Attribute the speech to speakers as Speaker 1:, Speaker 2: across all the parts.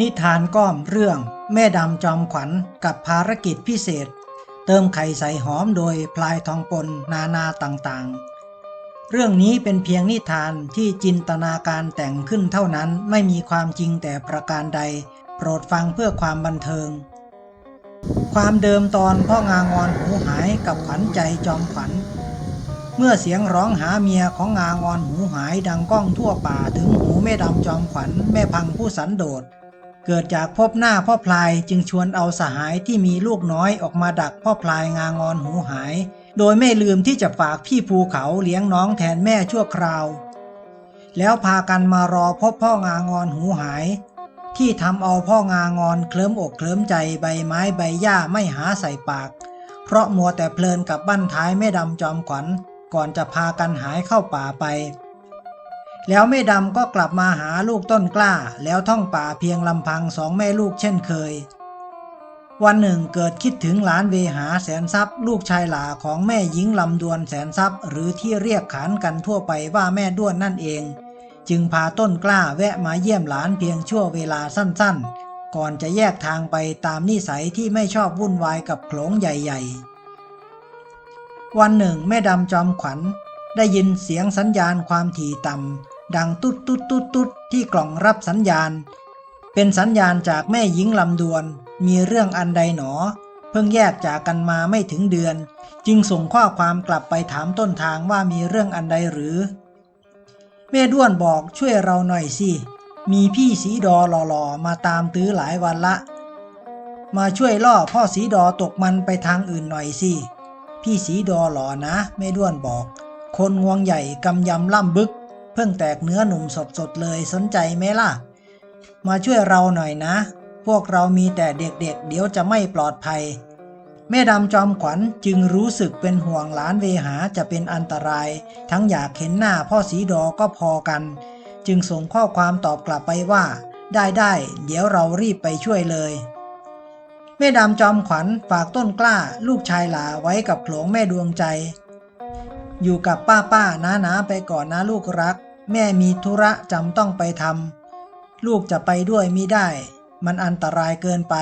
Speaker 1: นิทานก้อมเรื่องแม่ดำจอมขวัญกับภารกิจพิเศษ เติมไข่ใส่หอมโดยพลายทองปนนานาต่างๆ เรื่องนี้เป็นเพียงนิทานที่จินตนาการแต่งขึ้นเท่านั้นไม่มีความจริงแต่ประการใด โปรดฟังเพื่อความบันเทิง ความเดิมตอนพ่องางอนหูหายกับขวัญใจจอมขวัญ เมื่อเสียงร้องหาเมียของงางอนหูหายดังก้องทั่วป่าถึงหูแม่ดำจอมขวัญแม่พังผู้สันโดษ เกิดจากพบหน้าพ่อพลายจึงชวนเอาสหายที่มีลูกน้อยออกมาดักพ่อพลายงางอนหูหาย โดยไม่ลืมที่จะฝากพี่ภูเขาเลี้ยงน้องแทนแม่ชั่วคราว แล้วพากันมารอพบพ่องางอนหูหาย ที่ทำเอาพ่องางอนเคลิ้มอกเคลิ้มใจใบไม้ใบหญ้าไม่หาใส่ปาก เพราะมัวแต่เพลินกับบ้านท้ายแม่ดำจอมขวัญก่อนจะพากันหายเข้าป่าไป แล้วแม่ดำก็กลับมาหาลูกต้นกล้า แล้วท่องป่าเพียงลำพังสองแม่ลูกเช่นเคย วันหนึ่งเกิดคิดถึงหลานเวหาแสนทรัพย์ ลูกชายหลาของแม่หญิงลำดวนแสนทรัพย์ หรือที่เรียกขานกันทั่วไปว่าแม่ด้วนนั่นเอง จึงพาต้นกล้าแวะมาเยี่ยมหลานเพียงชั่วเวลาสั้นๆ ก่อนจะแยกทางไปตามนิสัยที่ไม่ชอบวุ่นวายกับโขลงใหญ่ ๆ วันหนึ่งแม่ดำจอมขวัญ ได้ยินเสียงสัญญาณความถี่ต่ำ ดังตุ๊ดตุ๊ดตุ๊ดตุ๊ดที่กล่องรับสัญญาณ เป็นสัญญาณจากแม่หญิงลำดวน มีเรื่องอันใดหนอ เพิ่งแยกจากกันมาไม่ถึงเดือน จึงส่งข้อความกลับไปถามต้นทางว่ามีเรื่องอันใดหรือ แม่ด้วนบอกช่วยเราหน่อยสิ มีพี่สีดอหล่อๆมาตามตื้อหลายวันละ มาช่วยล่อพ่อสีดอตกมันไปทางอื่นหน่อยสิ พี่สีดอหล่อนะแม่ด้วนบอก คนงวงใหญ่กำยำล่ำบึก เพิ่งแตกเนื้อหนุ่มสดๆเลยสนใจไหมล่ะ มาช่วยเราหน่อยนะ พวกเรามีแต่เด็กๆเเดี๋ยวจะไม่ปลอดภัย แม่ดำจอมขวัญจึงรู้สึกเป็นห่วงหลานเวหาจะเป็นอันตราย ทั้งอยากเห็นหน้าพ่อสีดอก็พอกัน จึงส่งข้อความตอบกลับไปว่า ได้ได้เดี๋ยวเรารีบไปช่วยเลยแม่ดำจอมขวัญฝากต้นกล้าลูกชายหลาไว้กับโขลงแม่ดวงใจ อยู่กับป้าป้าน้านาไปก่อนนะลูกรัก แม่มีธุระจำต้องไปทำลูกจะไปด้วยมิได้ มันอันตรายเกินไป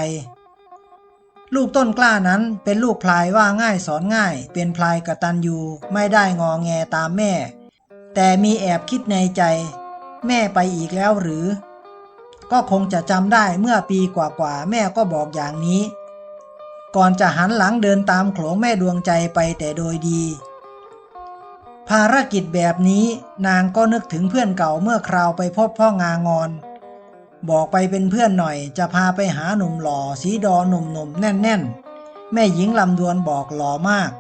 Speaker 1: ลูกต้นกล้านั้นเป็นลูกพลายว่าง่ายสอนง่าย เป็นพลายกตัญญูไม่ได้งอแงตามแม่ แต่มีแอบคิดในใจ แม่ไปอีกแล้วหรือ ก็คงจะจำได้เมื่อปีกว่าๆแม่ก็บอกอย่างนี้ ก่อนจะหันหลังเดินตามโขลงแม่ดวงใจไปแต่โดยดี ภารกิจแบบนี้นางก็นึกถึงเพื่อนเก่าเมื่อคราวไปพบพ่องางอน บอกไปเป็นเพื่อนหน่อยจะพาไปหาหนุ่มหล่อสีดอหนุ่มๆแน่นๆแม่หญิงลำดวนบอกหล่อมาก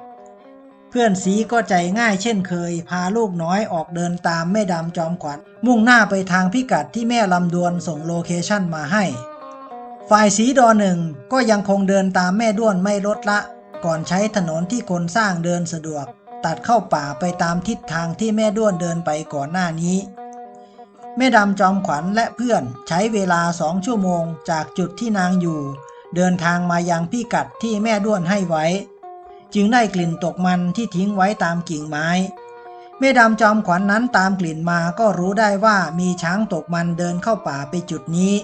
Speaker 1: เพื่อนสีก็ใจง่ายเช่นเคย พาลูกน้อยออกเดินตามแม่ดำจอมขวัญมุ่งหน้าไปทางพิกัดที่แม่ลำดวนส่งโลเคชั่นมาให้ ฝ่ายสีดอหนึ่งก็ยังคงเดินตามแม่ด้วนไม่ลดละ ก่อนใช้ถนนที่คนสร้างเดินสะดวก ตัดเข้าป่าไปตามทิศทางที่แม่ด้วนเดินไปก่อนหน้านี้ แม่ดำจอมขวัญและเพื่อนใช้เวลาสองชั่วโมงจากจุดที่นางอยู่ เดินทางมายังพิกัดที่แม่ด้วนให้ไว้ จึงได้กลิ่นตกมันที่ทิ้งไว้ตามกิ่งไม้ แม่ดำจอมขวัญนนั้นตามกลิ่นมาก็รู้ได้ว่ามีช้างตกมันเดินเข้าป่าไปจุดนี้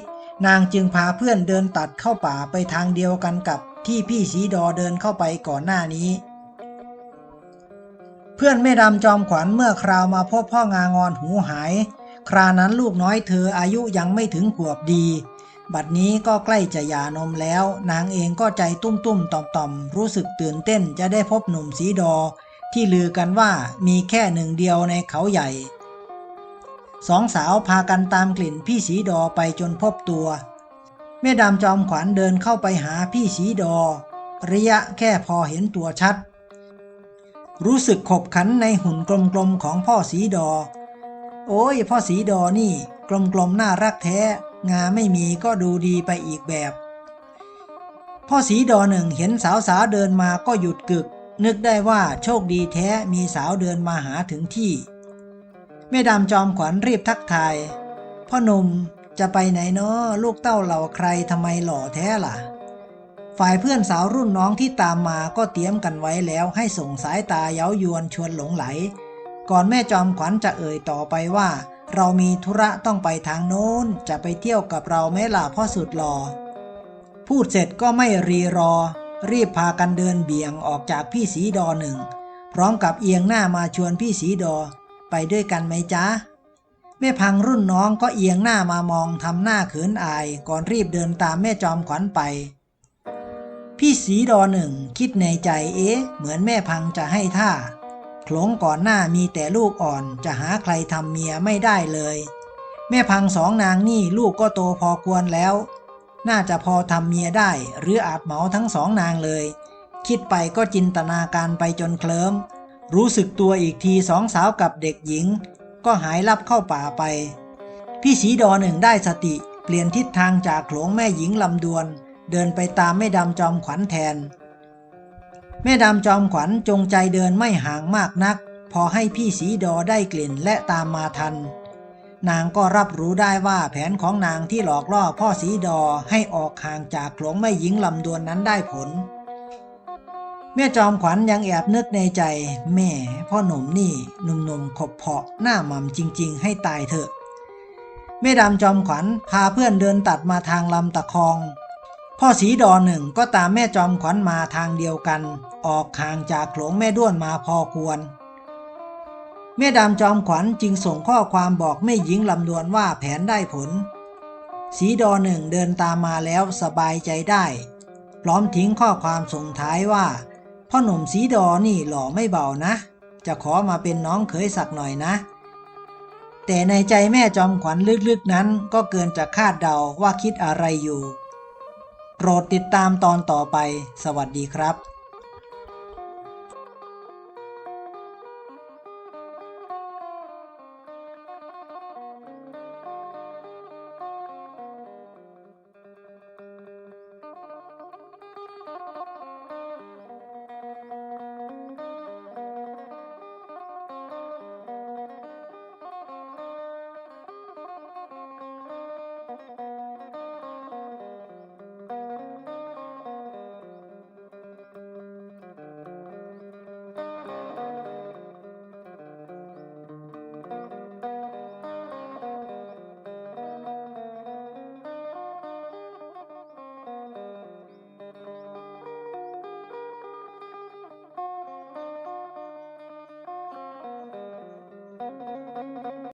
Speaker 1: นางจึงพาเพื่อนเดินตัดเข้าป่าไปทางเดียวกันกับที่พี่สีดอเดินเข้าไปก่อนหน้านี้ เพื่อนแม่ดำจอมขวัญเมื่อคราวมาพบพ่องางอนหูหาย ครานั้นลูกน้อยเธออายุยังไม่ถึงขวบดี บัดนี้ก็ใกล้จะหย่านมแล้ว นางเองก็ใจตุ้มตุ้มต่อมต่อมรู้สึกตื่นเต้นจะได้พบหนุ่มสีดอ ที่ลือกันว่ามีแค่หนึ่งเดียวในเขาใหญ่สองสาวพากันตามกลิ่นพี่สีดอไปจนพบตัวแม่ดำจอมขวัญเดินเข้าไปหาพี่สีดอ ระยะแค่พอเห็นตัวชัด รู้สึกขบขันในหุ่นกลมๆของพ่อสีดอ โอ้ยพ่อสีดอนี่ กลมๆน่ารักแท้ งาไม่มีก็ดูดีไปอีกแบบ พ่อสีดอหนึ่งเห็นสาวสาวเดินมาก็หยุดกึก นึกได้ว่าโชคดีแท้มีสาวเดินมาหาถึงที่ แม่ดำจอมขวัญรีบทักทาย พ่อหนุ่มจะไปไหนเนาะลูกเต้าเหล่าใครทำไมหล่อแท้ล่ะ ฝ่ายเพื่อนสาวรุ่นน้องที่ตามมาก็เตรียมกันไว้แล้วให้ส่งสายตาเย้ายวนชวนหลงไหล ก่อนแม่จอมขวัญจะเอ่ยต่อไปว่า เรามีธุระต้องไปทางโน้น จะไปเที่ยวกับเราไหมล่ะพ่อสุดหล่อพูดเสร็จก็ไม่รีรอ รีบพากันเดินเบี่ยงออกจากพี่สีดอหนึ่ง พร้อมกับเอียงหน้ามาชวนพี่สีดอ ไปด้วยกันไหมจ๊ะแม่พังรุ่นน้องก็เอียงหน้ามามองทำหน้าเขินอาย ก่อนรีบเดินตามแม่จอมขวัญไป พี่สีดอหนึ่งคิดในใจเอ๊ะ เหมือนแม่พังจะให้ท่าโขลงก่อนหน้ามีแต่ลูกอ่อนจะหาใครทำเมียไม่ได้เลย แม่พังสองนางนี่ลูกก็โตพอควรแล้ว น่าจะพอทำเมียได้ หรืออาจเหมาทั้งสองนางเลย คิดไปก็จินตนาการไปจนเคลิมรู้สึกตัวอีกทีสองสาวกับเด็กหญิง ก็หายลับเข้าป่าไป พี่สีดอหนึ่งได้สติเปลี่ยนทิศทางจากโขลงแม่หญิงลำดวน เดินไปตามแม่ดำจอมขวัญแทน แม่ดำจอมขวัญจงใจเดินไม่ห่างมากนัก พอให้พี่สีดอได้กลิ่นและตามมาทัน นางก็รับรู้ได้ว่าแผนของนางที่หลอกล่อพ่อสีดอให้ออกห่างจากโขลงแม่หญิงลำดวนนั้นได้ผล แม่จอมขวัญยังแอบนึกในใจ แม่พ่อหนุ่มนี่หนุ่มๆขบเพาะหน้าหม่ำจริง ๆ ให้ตายเถอะแม่ดำจอมขวัญพาเพื่อนเดินตัดมาทางลำตะคอง พ่อสีดอหนึ่งก็ตามแม่จอมขวัญมาทางเดียวกัน ออกห่างจากโขลงแม่ด้วนมาพอควร แม่ดำจอมขวัญจึงส่งข้อความบอกแม่หญิงลำดวนว่าแผนได้ผล สีดอหนึ่งเดินตามมาแล้วสบายใจได้ พร้อมทิ้งข้อความส่งท้ายว่า พ่อหนุ่มสีดอนี่หล่อไม่เบานะ จะขอมาเป็นน้องเขยสักหน่อยนะ แต่ในใจแม่จอมขวัญลึกๆนั้นก็เกินจะคาดเดาว่าคิดอะไรอยู่ โปรดติดตามตอนต่อไป สวัสดีครับ